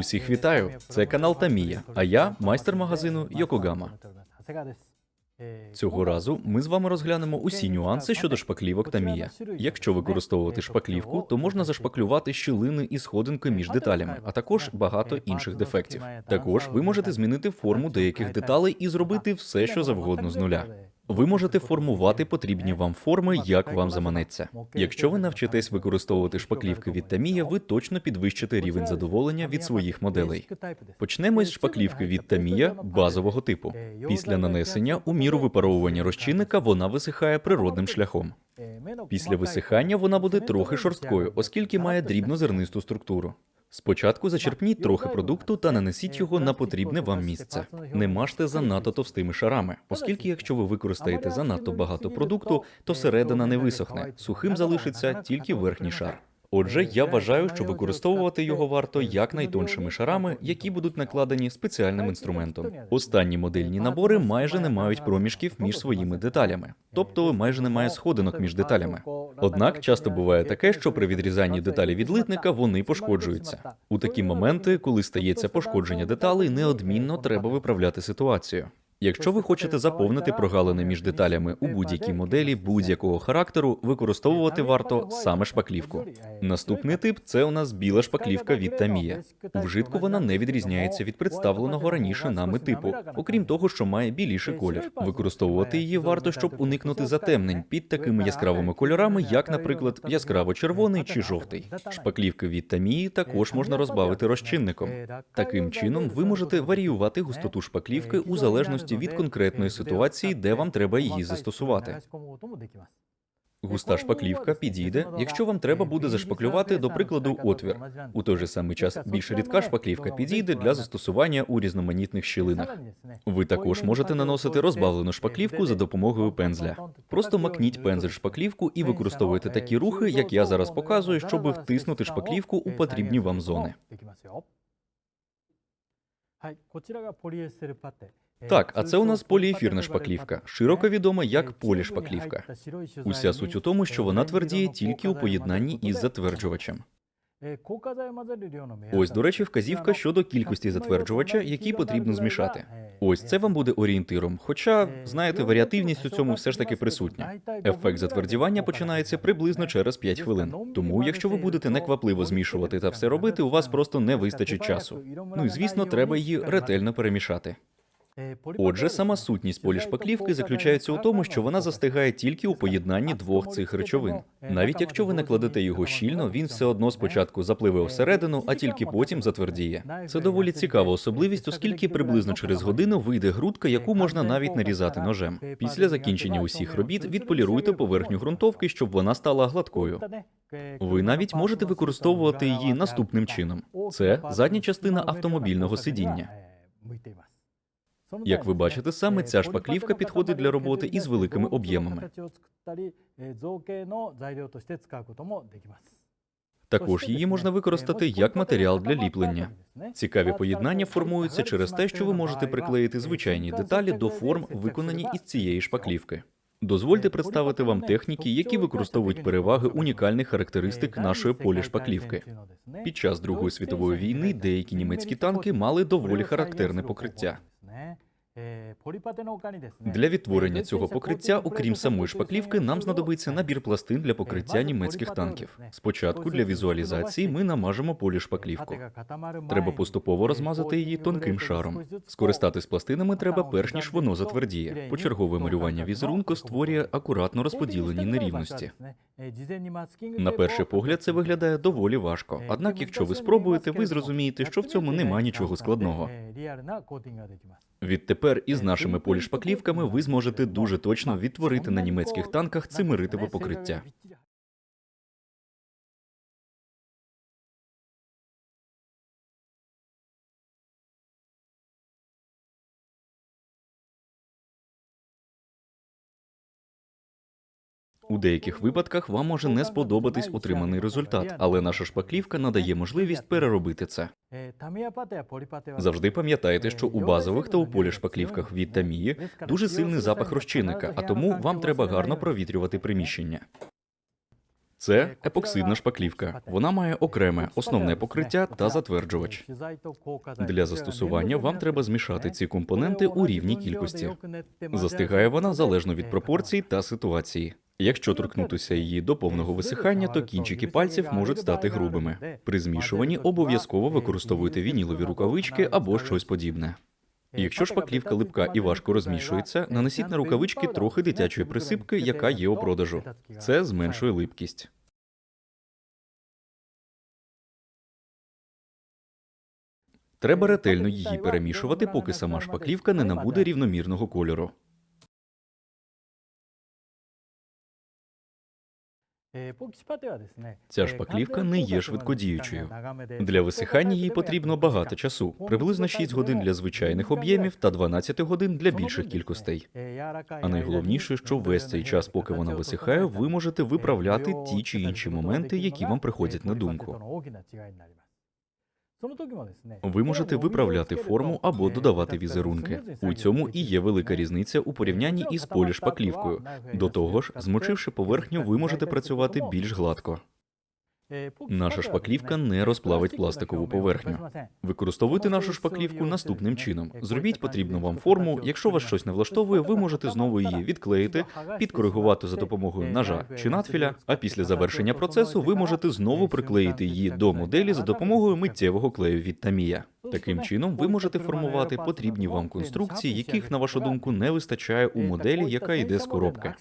Усіх вітаю! Це канал Тамія, а я майстер магазину Йокогама. Цього разу ми з вами розглянемо усі нюанси щодо шпаклівок Тамія. Якщо використовувати шпаклівку, то можна зашпаклювати щілини і сходинки між деталями, а також багато інших дефектів. Також ви можете змінити форму деяких деталей і зробити все, що завгодно з нуля. Ви можете формувати потрібні вам форми, як вам заманеться. Якщо ви навчитесь використовувати шпаклівки від Тамія, ви точно підвищите рівень задоволення від своїх моделей. Почнемо із шпаклівки від Тамія базового типу. Після нанесення у міру випаровування розчинника вона висихає природним шляхом. Після висихання вона буде трохи шорсткою, оскільки має дрібнозернисту структуру. Спочатку зачерпніть трохи продукту та нанесіть його на потрібне вам місце. Не мажте занадто товстими шарами, оскільки якщо ви використаєте занадто багато продукту, то середина не висохне. Сухим залишиться тільки верхній шар. Отже, я вважаю, що використовувати його варто якнайтоншими шарами, які будуть накладені спеціальним інструментом. Останні модельні набори майже не мають проміжків між своїми деталями, тобто майже немає сходинок між деталями. Однак часто буває таке, що при відрізанні деталі від литника вони пошкоджуються. У такі моменти, коли стається пошкодження деталей, неодмінно треба виправляти ситуацію. Якщо ви хочете заповнити прогалини між деталями у будь-якій моделі будь-якого характеру, використовувати варто саме шпаклівку. Наступний тип це у нас біла шпаклівка від Тамія. У вжитку вона не відрізняється від представленого раніше нами типу, окрім того, що має біліший колір. Використовувати її варто, щоб уникнути затемнень під такими яскравими кольорами, як, наприклад, яскраво-червоний чи жовтий. Шпаклівки від Тамії також можна розбавити розчинником. Таким чином, ви можете варіювати густоту шпаклівки у залежності від конкретної ситуації, де вам треба її застосувати. Густа шпаклівка підійде, якщо вам треба буде зашпаклювати, до прикладу, отвір. У той же самий час більш рідка шпаклівка підійде для застосування у різноманітних щілинах. Ви також можете наносити розбавлену шпаклівку за допомогою пензля. Просто макніть пензель шпаклівку і використовуйте такі рухи, як я зараз показую, щоб втиснути шпаклівку у потрібні вам зони. Так, а це у нас поліефірна шпаклівка, широко відома як полішпаклівка. Уся суть у тому, що вона твердіє тільки у поєднанні із затверджувачем. Ось, до речі, вказівка щодо кількості затверджувача, який потрібно змішати. Ось це вам буде орієнтиром. Хоча, знаєте, варіативність у цьому все ж таки присутня. Ефект затвердівання починається приблизно через 5 хвилин. Тому, якщо ви будете неквапливо змішувати та все робити, у вас просто не вистачить часу. Ну і звісно, треба її ретельно перемішати. Отже, сама сутність полішпаклівки заключається у тому, що вона застигає тільки у поєднанні двох цих речовин. Навіть якщо ви накладете його щільно, він все одно спочатку запливе всередину, а тільки потім затвердіє. Це доволі цікава особливість, оскільки приблизно через годину вийде грудка, яку можна навіть нарізати ножем. Після закінчення усіх робіт відполіруйте поверхню ґрунтовки, щоб вона стала гладкою. Ви навіть можете використовувати її наступним чином: це задня частина автомобільного сидіння. Як ви бачите, саме ця шпаклівка підходить для роботи із великими об'ємами. Також її можна використати як матеріал для ліплення. Цікаві поєднання формуються через те, що ви можете приклеїти звичайні деталі до форм, виконані із цієї шпаклівки. Дозвольте представити вам техніки, які використовують переваги унікальних характеристик нашої полішпаклівки. Під час Другої світової війни деякі німецькі танки мали доволі характерне покриття. ね。Для відтворення цього покриття, окрім самої шпаклівки, нам знадобиться набір пластин для покриття німецьких танків. Спочатку для візуалізації ми намажемо полішпаклівку. Треба поступово розмазати її тонким шаром. Скористатись пластинами треба перш ніж воно затвердіє. Почергове малювання візерунку створює акуратно розподілені нерівності. На перший погляд це виглядає доволі важко. Однак, якщо ви спробуєте, ви зрозумієте, що в цьому нема нічого складного. Відтепер із нашими полішпаклівками ви зможете дуже точно відтворити на німецьких танках цимеритове покриття. У деяких випадках вам може не сподобатись отриманий результат, але наша шпаклівка надає можливість переробити це. Завжди пам'ятайте, що у базових та у полішпаклівках від Тамії дуже сильний запах розчинника, а тому вам треба гарно провітрювати приміщення. Це епоксидна шпаклівка. Вона має окреме основне покриття та затверджувач. Для застосування вам треба змішати ці компоненти у рівній кількості. Застигає вона залежно від пропорцій та ситуації. Якщо торкнутися її до повного висихання, то кінчики пальців можуть стати грубими. При змішуванні обов'язково використовуйте вінілові рукавички або щось подібне. Якщо шпаклівка липка і важко розмішується, нанесіть на рукавички трохи дитячої присипки, яка є у продажу. Це зменшує липкість. Треба ретельно її перемішувати, поки сама шпаклівка не набуде рівномірного кольору. Ця шпаклівка не є швидкодіючою. Для висихання їй потрібно багато часу, приблизно 6 годин для звичайних об'ємів та 12 годин для більших кількостей. А найголовніше, що весь цей час, поки вона висихає, ви можете виправляти ті чи інші моменти, які вам приходять на думку. Ви можете виправляти форму або додавати візерунки. У цьому і є велика різниця у порівнянні із полішпаклівкою. До того ж, змочивши поверхню, ви можете працювати більш гладко. Наша шпаклівка не розплавить пластикову поверхню. Використовуйте нашу шпаклівку наступним чином. Зробіть потрібну вам форму. Якщо вас щось не влаштовує, ви можете знову її відклеїти, підкоригувати за допомогою ножа чи надфіля. А після завершення процесу ви можете знову приклеїти її до моделі за допомогою миттєвого клею від Тамія. Таким чином, ви можете формувати потрібні вам конструкції, яких, на вашу думку, не вистачає у моделі, яка йде з коробки.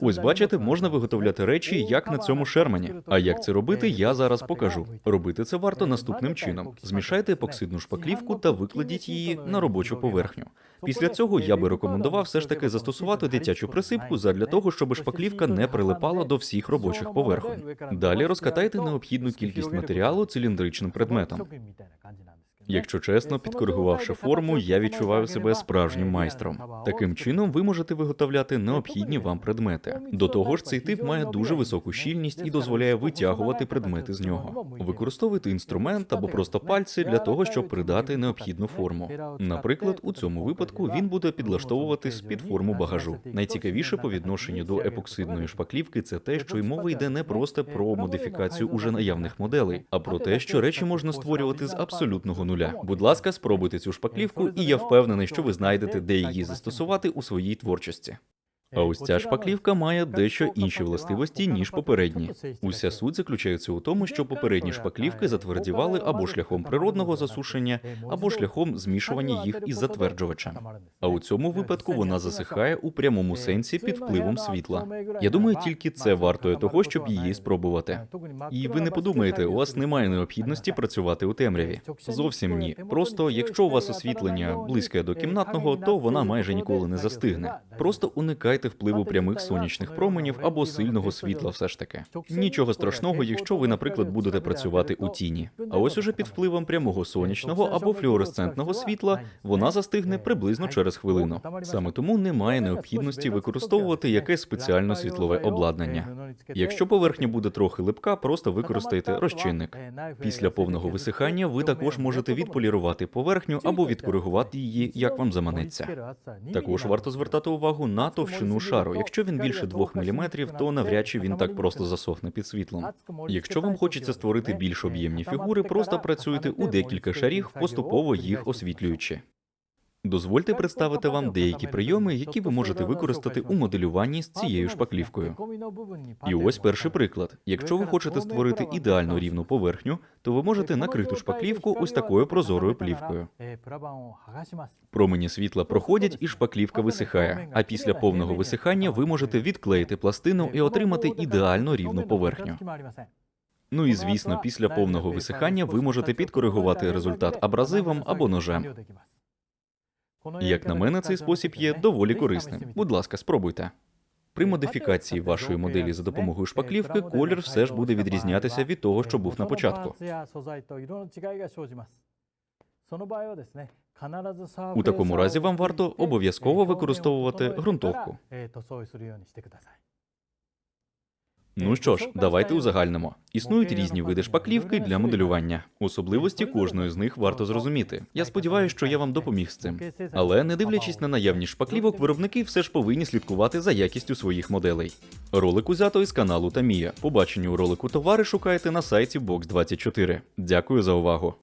Ось бачите, можна виготовляти речі, як на цьому шермані. А як це робити, я зараз покажу. Робити це варто наступним чином: змішайте епоксидну шпаклівку та викладіть її на робочу поверхню. Після цього я би рекомендував все ж таки застосувати дитячу присипку задля того, щоб шпаклівка не прилипала до всіх робочих поверхонь. Далі розкатайте необхідну кількість матеріалу циліндричним предметом. Якщо чесно, підкоригувавши форму, я відчуваю себе справжнім майстром. Таким чином, ви можете виготовляти необхідні вам предмети. До того ж, цей тип має дуже високу щільність і дозволяє витягувати предмети з нього. Використовуйте інструмент або просто пальці для того, щоб придати необхідну форму. Наприклад, у цьому випадку він буде підлаштовуватись під форму багажу. Найцікавіше по відношенню до епоксидної шпаклівки це те, що й мова йде не просто про модифікацію уже наявних моделей, а про те, що речі можна створювати з абсолютного нуля. Будь ласка, спробуйте цю шпаклівку, і я впевнений, що ви знайдете, де її застосувати у своїй творчості. А ось ця шпаклівка має дещо інші властивості, ніж попередні. Уся суть заключається у тому, що попередні шпаклівки затвердівали або шляхом природного засушення, або шляхом змішування їх із затверджувачем. А у цьому випадку вона засихає у прямому сенсі під впливом світла. Я думаю, тільки це вартує того, щоб її спробувати. І ви не подумаєте, у вас немає необхідності працювати у темряві. Зовсім ні. Просто якщо у вас освітлення близьке до кімнатного, то вона майже ніколи не застигне. Просто уникайте впливу прямих сонячних променів або сильного світла. Все ж таки нічого страшного, якщо ви, наприклад, будете працювати у тіні. А ось уже під впливом прямого сонячного або флюоресцентного світла вона застигне приблизно через хвилину. Саме тому немає необхідності використовувати якесь спеціальне світлове обладнання. Якщо поверхня буде трохи липка, просто використайте розчинник. Після повного висихання ви також можете відполірувати поверхню або відкоригувати її, як вам заманеться. Також варто звертати увагу на товщину шару. Якщо він більше 2 мм, то навряд чи він так просто засохне під світлом. Якщо вам хочеться створити більш об'ємні фігури, просто працюйте у декілька шарів, поступово їх освітлюючи. Дозвольте представити вам деякі прийоми, які ви можете використати у моделюванні з цією шпаклівкою. І ось перший приклад. Якщо ви хочете створити ідеально рівну поверхню, то ви можете накрити шпаклівку ось такою прозорою плівкою. Промені світла проходять і шпаклівка висихає. А після повного висихання ви можете відклеїти пластину і отримати ідеально рівну поверхню. Ну і звісно, після повного висихання ви можете підкоригувати результат абразивом або ножем. Як на мене, цей спосіб є доволі корисним. Будь ласка, спробуйте. При модифікації вашої моделі за допомогою шпаклівки колір все ж буде відрізнятися від того, що був на початку. У такому разі вам варто обов'язково використовувати ґрунтовку. Ну що ж, давайте узагальнимо. Існують різні види шпаклівки для моделювання. Особливості кожної з них варто зрозуміти. Я сподіваюся, що я вам допоміг з цим. Але не дивлячись на наявність шпаклівок, виробники все ж повинні слідкувати за якістю своїх моделей. Ролик узято із каналу Тамія. Побачення у ролику товари шукайте на сайті Box24. Дякую за увагу.